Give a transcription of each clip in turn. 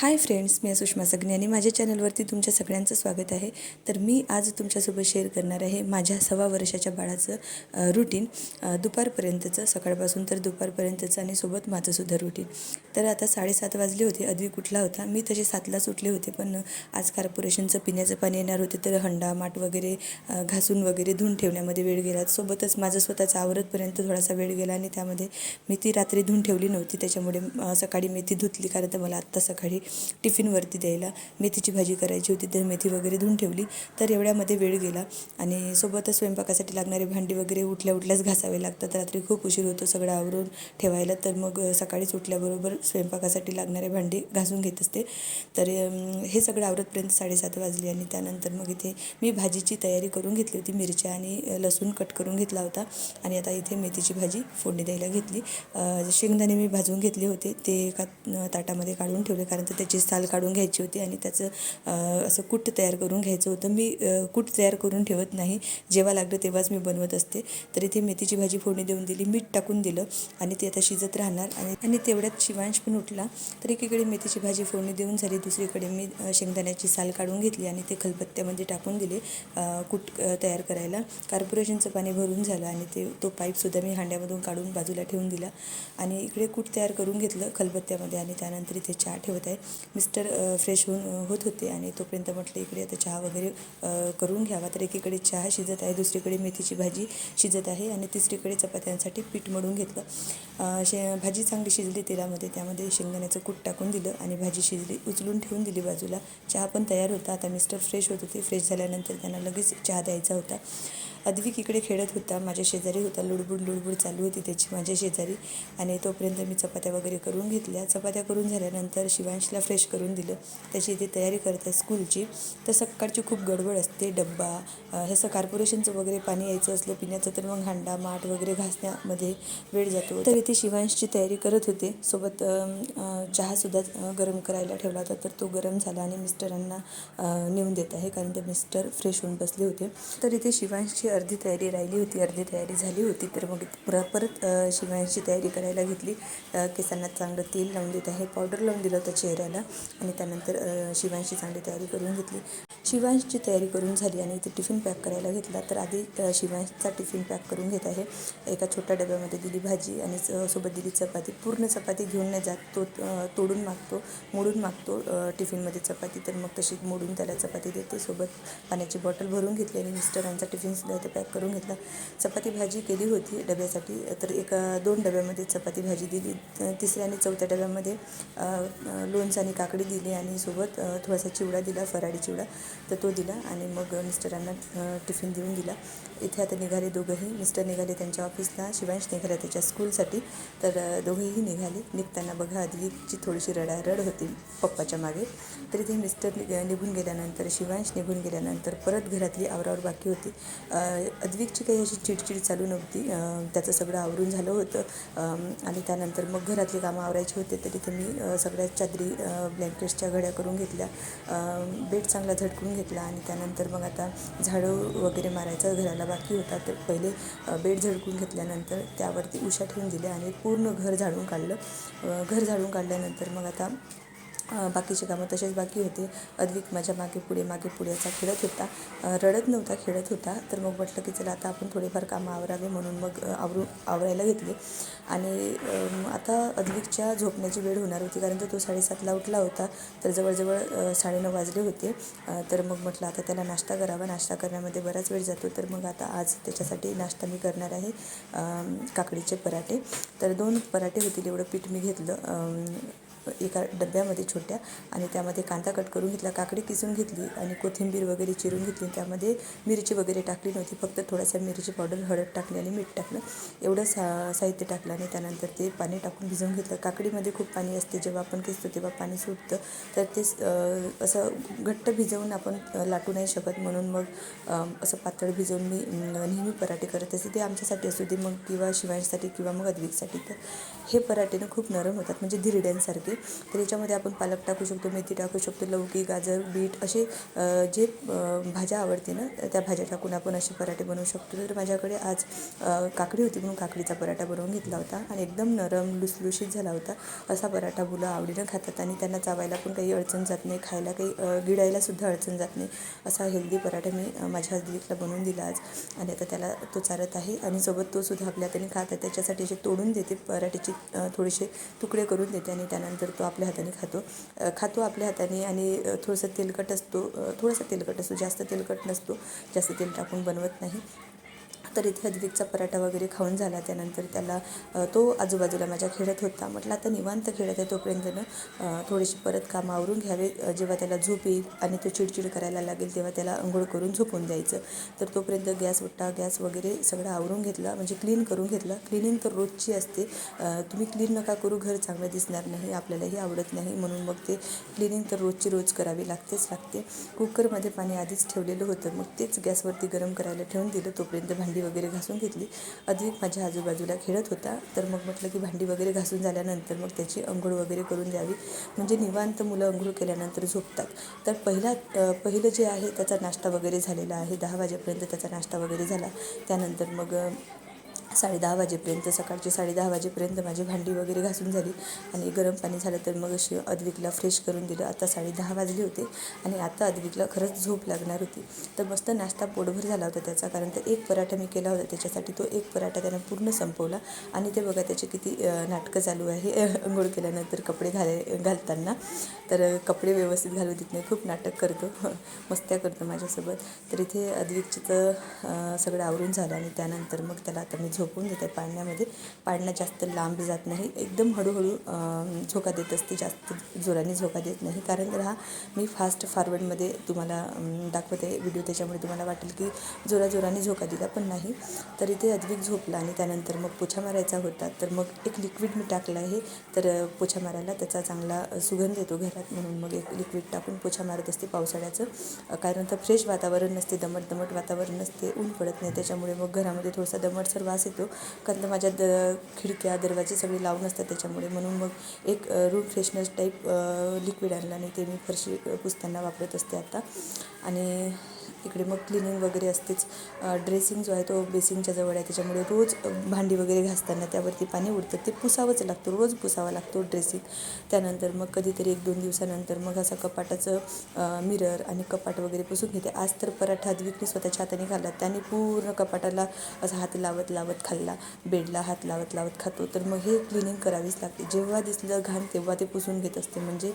Hi friends मी सुषमा सगने आणि माझ्या चॅनलवरती तुमच्या सगळ्यांचं स्वागत आहे. तर मी आज तुमच्यासोबत शेअर करणार आहे माझ्या सव्वा वर्षाच्या बाळाचं रुटीन दुपारपर्यंतचं सकाळपासून तर दुपारपर्यंतचं आणि सोबत माझंसुद्धा रुटीन तर आता साडेसात वाजले होते अदवी कुठला होता? मी तसे सातला सुटले होते पण आज कॉर्पोरेशनचं पिण्याचं पाणी येणार होते तर हंडा माठ वगैरे घासून वगैरे धुवून ठेवण्यामध्ये वेळ गेला. सोबतच माझं स्वतःचं आवरतपर्यंत थोडासा वेळ गेला आणि त्यामध्ये मी ती रात्री धुवून ठेवली नव्हती त्याच्यामुळे सकाळी मी ती धुतली कारण तर मला आत्ता सकाळी टिफिनवरती द्यायला. मेथीची भाजी करायची होती तर मेथी वगैरे धुवून ठेवली. तर एवढ्यामध्ये वेळ गेला आणि सोबतच स्वयंपाकासाठी लागणारे भांडी वगैरे उठल्या उठल्याच घासावे लागतात. रात्री खूप उशीर होतो सगळं आवरून ठेवायला. तर मग सकाळीच उठल्याबरोबर स्वयंपाकासाठी लागणारे भांडी घासून घेत असते. तर हे सगळं आवरतपर्यंत साडेसात वाजली आणि त्यानंतर मग इथे मी भाजीची तयारी करून घेतली होती. मिरच्या आणि लसूण कट करून घेतला होता आणि आता इथे मेथीची भाजी फोडणी द्यायला घेतली. शेंगदाणे मी भाजून घेतले होते. ते एका ताटामध्ये काढून ठेवले कारण तर त्याची साल काढून घ्यायची होती आणि त्याचं असं कूट तयार करून घ्यायचं होतं. मी कुट कूट तयार करून ठेवत नाही. जेव्हा लागलं तेव्हाच मी बनवत असते. तर इथे मेथीची भाजी फोडणी देऊन दिली मीठ टाकून दिलं आणि ते आता शिजत राहणार आणि आणि तेवढ्यात शिवांश पण उठला. तर एकीकडे मेथीची भाजी फोडणी देऊन झाली दुसरीकडे मी शेंगदाण्याची साल काढून घेतली आणि ते खलबत्त्यामध्ये टाकून दिले कुट कूट तयार करायला. कार्पोरेशनचं पाणी भरून झालं आणि ते तो पाईपसुद्धा मी हांड्यामधून काढून बाजूला ठेवून दिला आणि इकडे कूट तयार करून घेतलं खलबत्त्यामध्ये आणि त्यानंतर इथे चहा ठेवत आहे. मिस्टर फ्रेश होऊन होत होते आणि तोपर्यंत म्हटलं इकडे आता चहा वगैरे करून घ्यावा. तर एकीकडे चहा शिजत आहे दुसरीकडे मेथीची भाजी शिजत आहे आणि तिसरीकडे चपात्यांसाठी पीठ मळून घेतलं. शे भाजी चांगली शिजली तेलामध्ये त्यामध्ये शेंगदाण्याचं कूट टाकून दिलं आणि भाजी शिजली उचलून ठेवून दिली बाजूला. चहा पण तयार होता. आता मिस्टर फ्रेश होत होते. फ्रेश झाल्यानंतर त्यांना लगेच चहा द्यायचा होता. अद्विक इकडे खेळत होता. माझ्या शेजारी होता. लुडबुड लुडबुड चालू होती त्याची माझ्या शेजारी. आणि तोपर्यंत मी चपात्या वगैरे करून घेतल्या. चपात्या करून झाल्यानंतर शिवांशला फ्रेश करून दिलं. त्याची इथे तयारी करत आहे स्कूलची तर सकाळची खूप गडबड असते. डब्बा हे असं कार्पोरेशनचं वगैरे पाणी यायचं असलं पिण्याचं तर मग हांडा माठ वगैरे घासण्यामध्ये वेळ जातो. तर इथे शिवांशची तयारी करत होते. सोबत चहासुद्धा गरम करायला ठेवला होता. तर तो गरम झाला आणि मिस्टरांना नेऊन देत आहे. कारण ते मिस्टर फ्रेश होऊन बसले होते. तर इथे शिवांशची अर्धी तयारी राहिली होती. अर्धी तयारी झाली होती. तर मग पुरा परत शिवांशची तयारी करायला घेतली. केसांना चांगलं तेल लावून देत आहे. पावडर लावून दिलं होतं फिरायला. आणि त्यानंतर शिवांशी चांगली तयारी करून घेतली. शिवांशची तयारी करून झाली आणि इथे टिफिन पॅक करायला घेतला. तर आधी शिवांशचा टिफिन पॅक करून घेत आहे. एका छोट्या डब्यामध्ये दिली भाजी आणि स- सोबत दिली चपाती. पूर्ण चपाती घेऊन नाही जात तो तोडून मागतो मोडून मागतो टिफिनमध्ये चपाती. तर मग तशी मोडून त्याला चपाती देते. सोबत पाण्याची बॉटल भरून घेतली आणि मिस्टरांचा टिफिनसुद्धा इथे पॅक करून घेतला. चपाती भाजी केली होती डब्यासाठी. तर एका दोन डब्यामध्ये चपाती भाजी दिली. तिसऱ्या आणि चौथ्या डब्यामध्ये लोण अ, लोणचं आणि काकडी दिली आणि सोबत थोडासा चिवडा दिला फराळी चिवडा तर तो दिला आणि मग मिस्टरांना टिफिन देऊन दिला. इथे आता निघाले दोघंही. मिस्टर निघाले त्यांच्या ऑफिसला शिवांश निघाला त्याच्या स्कूलसाठी तर दोघेही निघाले. निघताना बघा आधीची थोडीशी रडारड होती पप्पाच्या मागे. तरी ते मिस्टर निघ निघून गेल्यानंतर शिवांश निघून गेल्यानंतर परत घरातली आवरावर बाकी होती. अद्विकची काही अशी चिडचिड चालू नव्हती. त्याचं सगळं आवरून झालं होतं. आणि त्यानंतर मग घरातली कामं आवरायची होते. तरी ते मी सगळ्या चादरी ब्लँकेट्सच्या घड्या करून घेतल्या. बेड चांगला झटकून घेतला आणि त्यानंतर मग आता झाडं वगैरे मारायचा घराला बाकी होता. तर पहिले बेड झडकून घेतल्यानंतर त्यावरती उशा ठेवून दिल्या आणि पूर्ण घर झाडून काढलं. घर झाडून काढल्यानंतर मग आता बाकीचे कामं तसेच बाकी होते. अद्विक माझ्या मागे पुढे मागे पुढे असा खेळत होता. रडत नव्हता खेळत होता. तर मग म्हटलं की चला आता आपण थोडेफार कामं आवरावे म्हणून मग आवरू आवरायला घेतले. आणि आता अद्विकच्या झोपण्याची वेळ होणार होती कारण तर तो साडेसातला उठला होता. तर जवळजवळ साडेनऊ वाजले होते. तर मग म्हटलं आता त्याला नाश्ता करावा. नाश्ता करण्यामध्ये बराच वेळ जातो. तर मग आता आज त्याच्यासाठी नाश्ता मी करणार आहे काकडीचे पराठे. तर दोन पराठे होतील एवढं पीठ मी घेतलं. एका डब्यामध्ये छोट्या आणि त्यामध्ये कांदा कट करून घेतला काकडी किसून घेतली आणि कोथिंबीर वगैरे चिरून घेतली. त्यामध्ये मिरची वगैरे टाकली नव्हती फक्त थोडासा मिरची पावडर हळद टाकली आणि मीठ टाकलं. एवढं सा साहित्य टाकलं आणि त्यानंतर ते पाणी टाकून भिजवून घेतलं. काकडीमध्ये खूप पाणी असते जेव्हा आपण किसतो तेव्हा पाणी सुटतं. तर ते असं घट्ट भिजवून आपण लाटू नाही शकत. म्हणून मग असं पातळ भिजवून मी नेहमी पराठे करत असते. ते आमच्यासाठी असू दे मग किंवा शिवायसाठी किंवा मग अद्विकसाठी. तर हे पराठे ना खूप नरम होतात म्हणजे धिरड्यांसारखे. तर याच्यामध्ये आपण पालक टाकू शकतो मेथी टाकू शकतो लौकी गाजर बीट असे जे भाज्या आवडते ना त्या भाज्या टाकून आपण असे पराठे बनवू शकतो. तर माझ्याकडे आज काकडी होती म्हणून काकडीचा पराठा बनवून घेतला होता आणि एकदम नरम लुसलुशीत झाला होता. असा पराठा मुलं आवडीनं खातात आणि त्यांना चावायला पण काही अडचण जात नाही खायला काही गिळायलासुद्धा अडचण जात नाही. असा हेल्दी पराठा मी माझ्या हजबीला बनवून दिला आज आणि आता त्याला तो चारत आहे आणि सोबत तो सुद्धा आपल्या हाताने खात आहे. त्याच्यासाठी असे तोडून देते पराठ्याचे थोडेसे तुकडे करून देते आणि त्यानंतर तो आपल्या हाताने खातो. खातो आपल्या हाताने आणि थोडंसं तेलकट असतो. थोडंसं तेलकट असतो. जास्त तेलकट नसतो. जास्त तेल टाकून बनवत नाही. तर इथे अद्विकचा पराठा वगैरे खाऊन झाला. त्यानंतर त्याला तो आजूबाजूला माझ्या खेळत होता. म्हटलं आता निवांत खेळत आहे तोपर्यंत ना थोडीशी परत कामं आवरून घ्यावे. जेव्हा त्याला झोप येईल आणि तो चिडचिड करायला लागेल तेव्हा त्याला अंघोळ करून झोपून द्यायचं. तर तोपर्यंत गॅस वट्टा गॅस वगैरे सगळं आवरून घेतला. म्हणजे क्लीन करून घेतला. क्लिनिंग तर रोजची असते. तुम्ही क्लीन नका करू. घर चांगलं दिसणार नाही. आपल्यालाही आवडत नाही. म्हणून मग ते क्लिनिंग तर रोजची रोज करावी लागतेच लागते. कुकरमध्ये पाणी आधीच ठेवलेलं होतं. मग तेच गॅसवरती गरम करायला ठेवून दिलं. तोपर्यंत भांडी वगैरे घासून घेतली. अधिक माझ्या आजूबाजूला खेळत होता. तर मग म्हटलं की भांडी वगैरे घासून झाल्यानंतर मग त्याची अंघोळ वगैरे करून द्यावी. म्हणजे निवांत मुलं अंघोळ केल्यानंतर झोपतात. तर पहिला पहिलं जे आहे त्याचा नाश्ता वगैरे झालेला आहे. दहा वाजेपर्यंत त्याचा नाश्ता वगैरे झाला. त्यानंतर मग साडेदहा वाजेपर्यंत सकाळची साडेदहा वाजेपर्यंत माझी भांडी वगैरे घासून झाली आणि गरम पाणी झालं तर मग अशी अद्विकला फ्रेश करून दिलं. आता साडेदहा वाजले होते आणि आता अद्विकला खरंच झोप लागणार होती. तर मस्त नाश्ता पोटभर झाला होता त्याचा कारण तर एक पराठा मी केला होता त्याच्यासाठी. तो एक पराठा त्यानं पूर्ण संपवला आणि ते बघा त्याचे किती नाटकं चालू आहे अंघोळ केल्यानंतर कपडे घाल घालताना. तर कपडे व्यवस्थित घालू देत नाही खूप नाटक करतो मस्त्या करतो माझ्यासोबत. तर इथे अद्विकचं तर सगळं आवरून झालं आणि त्यानंतर मग त्याला आता मी झोपून देते. पाळण्यामध्ये पाळणा जास्त लांब जात नाही. एकदम हळूहळू झोका देत असते. जास्त जोराने झोका देत नाही. कारण तर हा मी फास्ट फॉरवर्डमध्ये तुम्हाला दाखवते व्हिडिओ त्याच्यामुळे तुम्हाला वाटेल की जोराजोराने झोका दिला पण नाही. तर इथे अद्विक झोपला आणि त्यानंतर मग पोछा मारायचा होता. तर मग एक लिक्विड मी टाकलं आहे. तर पोछा मारायला त्याचा चांगला सुगंध येतो घरात. म्हणून मग एक लिक्विड टाकून पोछा मारत असते पावसाळ्याचं. कारण तर फ्रेश वातावरण नसते. दमट दमट वातावरण नसते. ऊन पडत नाही. त्याच्यामुळे मग घरामध्ये थोडासा दमटसर वास येतो. कारण माझ्या द खिडक्या दरवाजे सगळे लावून असतात त्याच्यामुळे. म्हणून मग एक रूम फ्रेशनर टाईप लिक्विड आणलं आणि ते मी फरशी पुसताना वापरत असते आता. आणि इकडे मग क्लिनिंग वगैरे असतेच. ड्रेसिंग जो आहे तो बेसिनच्या जवळ आहे. त्याच्यामुळे रोज भांडी वगैरे घासताना त्यावरती पाणी उडतं. ते पुसावंच लागतं. रोज पुसावा लागतो ड्रेसिंग त्यानंतर मग कधीतरी एक दोन दिवसानंतर मग असं कपाटाचं मिरर आणि कपाट वगैरे पुसून घेते. आज तर पराठा द्विकने स्वतःच्या हाताने खाल्ला. त्याने पूर्ण कपाटाला असा हात लावत लावत खाल्ला. बेडला हात लावत लावत खातो. तर मग हे क्लिनिंग करावीच लागते. जेव्हा दिसलं घाण तेव्हा ते पुसून घेत असते. म्हणजे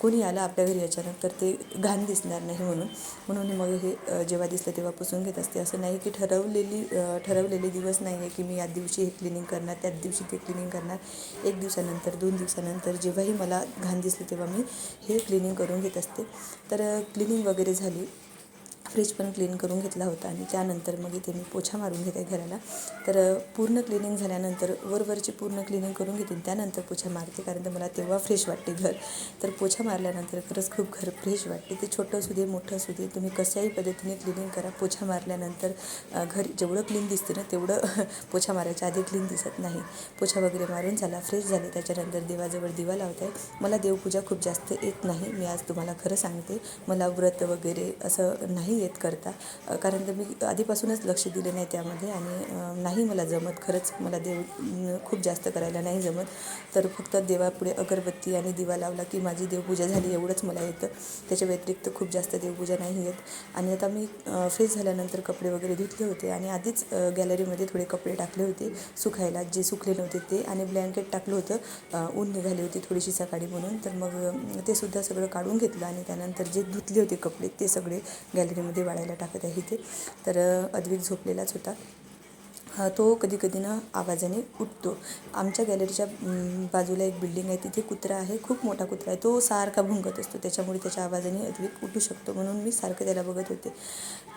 कोणी आलं आपल्या घरी अचानक तर ते घाण दिसणार नाही म्हणून. म्हणून मग हे जेव्हा दिसलं तेव्हा पुसून घेत असते. असं नाही की ठरवलेली ठरवलेले दिवस नाही आहे की मी या दिवशी हे क्लिनिंग करणार त्याच दिवशी ते क्लिनिंग करणार. एक दिवसानंतर दोन दिवसानंतर जेव्हाही मला घाण दिसली तेव्हा मी हे क्लिनिंग करून घेत असते. तर क्लिनिंग वगैरे झाली. फ्रीज पण क्लीन करून घेतला होता आणि त्यानंतर मग इथे मी पोछा मारून घेते घराला. तर पूर्ण क्लिनिंग झाल्यानंतर वरवरची पूर्ण क्लिनिंग करून घेते त्यानंतर पोछा मारते कारण तर मला तेव्हा फ्रेश वाटते घर. तर पोछा मारल्यानंतर खरंच खूप घर फ्रेश वाटते. ते छोटं असू दे मोठं असू दे तुम्ही कशाही पद्धतीने क्लिनिंग करा. पोछा मारल्यानंतर घर जेवढं क्लीन दिसते ना तेवढं पोछा मारायच्या आधी क्लीन दिसत नाही. पोछा वगैरे मारून झाला फ्रेश झाले. त्याच्यानंतर देवाजवळ दिवा लावताय. मला देवपूजा खूप जास्त येत नाही. मी आज तुम्हाला खरं सांगते. मला व्रत वगैरे असं नाही येत करता. कारण तर मी आधीपासूनच लक्ष दिलं नाही त्यामध्ये आणि नाही मला जमत. खरंच मला देव खूप जास्त करायला नाही जमत. तर फक्त देवापुढे अगरबत्ती आणि दिवा लावला की माझी देवपूजा झाली एवढंच मला येतं. त्याच्या व्यतिरिक्त खूप जास्त देवपूजा नाही येत. आणि आता मी फ्रेश झाल्यानंतर कपडे वगैरे धुतले होते आणि आधीच गॅलरीमध्ये थोडे कपडे टाकले होते सुकायला जे सुकले नव्हते ते आणि ब्लँकेट टाकलं होतं. ऊन निघाली होती थोडीशी सकाळी म्हणून. तर मग ते सुद्धा सगळं काढून घेतलं आणि त्यानंतर जे धुतले होते कपडे ते सगळे गॅलरीमध्ये वाळायला टाकत आहे इथे. तर अद्विक झोपलेलाच होता. तो कधी कधी ना आवाजाने उठतो. आमच्या गॅलरीच्या बाजूला एक बिल्डिंग आहे. तिथे कुत्रा आहे. खूप मोठा कुत्रा आहे. तो सारखा भुंकत असतो. त्याच्यामुळे त्याच्या आवाजाने अद्विक उठू शकतो. म्हणून मी सारखं त्याला बघत होते.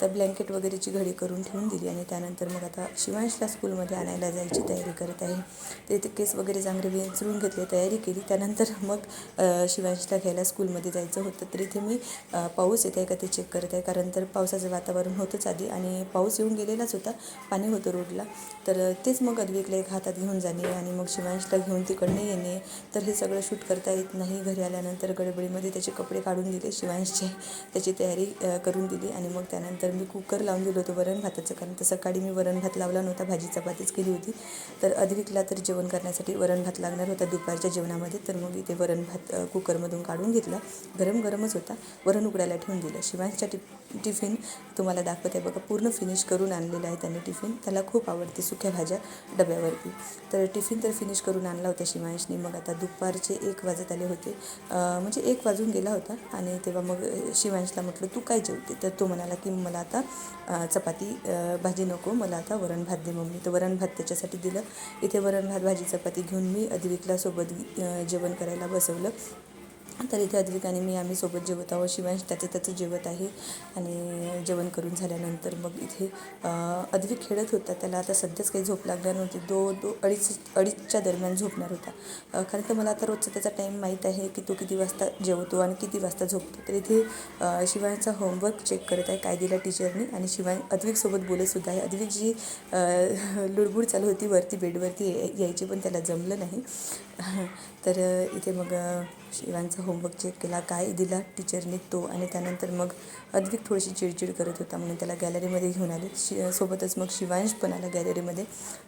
तर ब्लँकेट वगैरेची घडी करून ठेवून दिली आणि त्यानंतर मग आता शिवांशला स्कूलमध्ये आणायला जायची तयारी करत आहे. ते ते केस वगैरे चांगले विचरून घेतले तयारी केली. त्यानंतर मग शिवांशला घ्यायला स्कूलमध्ये जायचं होतं. तर इथे मी पाऊस येत आहे का ते चेक करत आहे. कारण तर पावसाचं वातावरण होतंच आधी आणि पाऊस येऊन गेलेलाच होता. पाणी होतं रोडला. तर तेच मग अद्विकला एक हातात घेऊन जाणे आणि मग शिवांशला घेऊन तिकडनं येणे. तर हे सगळं शूट करता येत नाही. घरी आल्यानंतर गडबडीमध्ये त्याचे कपडे काढून दिले शिवांशचे त्याची तयारी करून दिली आणि मग त्यानंतर मी कुकर लावून दिलं होतं वरण भाताचं. कारण तर सकाळी मी वरण भात लावला नव्हता भाजी चपातीच केली होती. तर अद्विकला तर जेवण करण्यासाठी वरण भात लागणार होता दुपारच्या जेवणामध्ये. तर मग इथे वरण भात कुकरमधून काढून घेतला. गरम गरमच होता. वरण उकडायला ठेवून दिलं. शिवांशच्या टिफ टिफिन तुम्हाला दाखवत आहे बघा. पूर्ण फिनिश करून आणलेला आहे त्याने टिफिन. त्याला खूप आवडते सुक्या भाज्या डब्यावरती. तर टिफिन तर फिनिश करून आणला होता शिवांशने मग आता दुपारचे एक वाजत आले होते. म्हणजे एक वाजून गेला होता. आणि तेव्हा मग शिवांशला म्हटलं तू काय जेवते? तर तो म्हणाला की मला आता चपाती भाजी नको. मला आता वरण भात दे मम्मी. तर वरण भात त्याच्यासाठी दिलं. इथे वरण भात भाजी चपाती घेऊन मी अद्विकला सोबत जेवण करायला बसवलं. तर इथे अद्विक आणि मी आम्ही सोबत जेवत आहोत. शिवांश त्याचं त्याचं जेवत आहे आणि जेवण करून झाल्यानंतर मग इथे अद्विक खेळत होता. त्याला आता सध्याच काही झोप लागणार नव्हती. दो दो अडीच अडीचच्या दरम्यान झोपणार होता. कारण तर मला आता रोजचा त्याचा टाईम माहीत आहे की तो किती वाजता जेवतो आणि किती वाजता झोपतो. तर इथे शिवांचा होमवर्क चेक करत आहे काय दिला टीचरने आणि शिवाय अद्विकसोबत बोलतसुद्धा आहे. अद्विक जी लुडबुड चालू होती. वरती बेडवरती यायची पण त्याला जमलं नाही. तर इथे मग शिवांचा होमवर्क चेक केला काय दिला टीचरने तो आणि त्यानंतर मग अद्विक थोडीशी चिडचिड करत होता म्हणून त्याला गॅलरीमध्ये घेऊन आले. शि सोबतच मग शिवांश पण आला गॅलरीमध्ये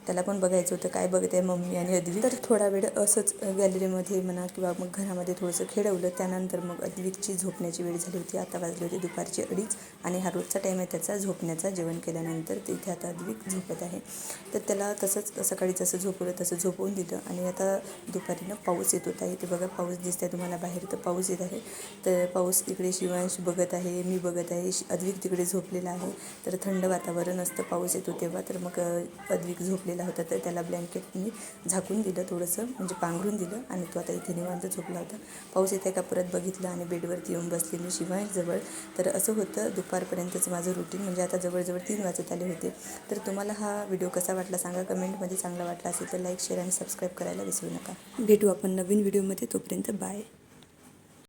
त्याला पण बघायचं होतं काय बघत आहे मम्मी आणि अद्विक. तर थोडा वेळ असंच गॅलरीमध्ये म्हणा किंवा मग घरामध्ये थोडंसं खेळवलं. त्यानंतर मग अद्विकची झोपण्याची वेळ झाली होती. आता वाजली होती दुपारची अडीच आणि हा रोजचा टाईम आहे त्याचा. झोपण्याचा जेवण केल्यानंतर तिथे आता अद्विक झोपत आहे. तर त्याला तसंच सकाळी जसं झोपवलं तसं झोपवून दिलं आणि आता दुपारी ना पाऊस येत होता. इथे बघा पाऊस दिसत आहे तुम्हाला. बाहेर तर पाऊस येत आहे. तर पाऊस इकडे शिवांश बघत आहे मी बघत आहे. अद्विक तिकडे झोपलेला आहे. तर थंड वातावरण असतं. पाऊस येतो तेव्हा. तर मग अद्विक झोपलेला होता. तर त्याला ब्लँकेटनी झाकून दिलं थोडंसं. म्हणजे पांघरून दिलं. आणि तो आता इथे निवांत झोपला होता. पाऊस येते का परत बघितलं. आणि बेडवरती येऊन बसले मी शिवांशजवळ तर असं होतं. दुपारपर्यंतच माझं रुटीन म्हणजे आता जवळजवळ तीन वाजत आले होते. तर तुम्हाला हा व्हिडिओ कसा वाटला सांगा. कमेंटमध्ये चांगला वाटला असेल तर लाईक शेअर आणि सबस्क्राईब करायला विसरू नका. भेटू आपण नवीन व्हिडिओमध्ये तोपर्यंत बाय.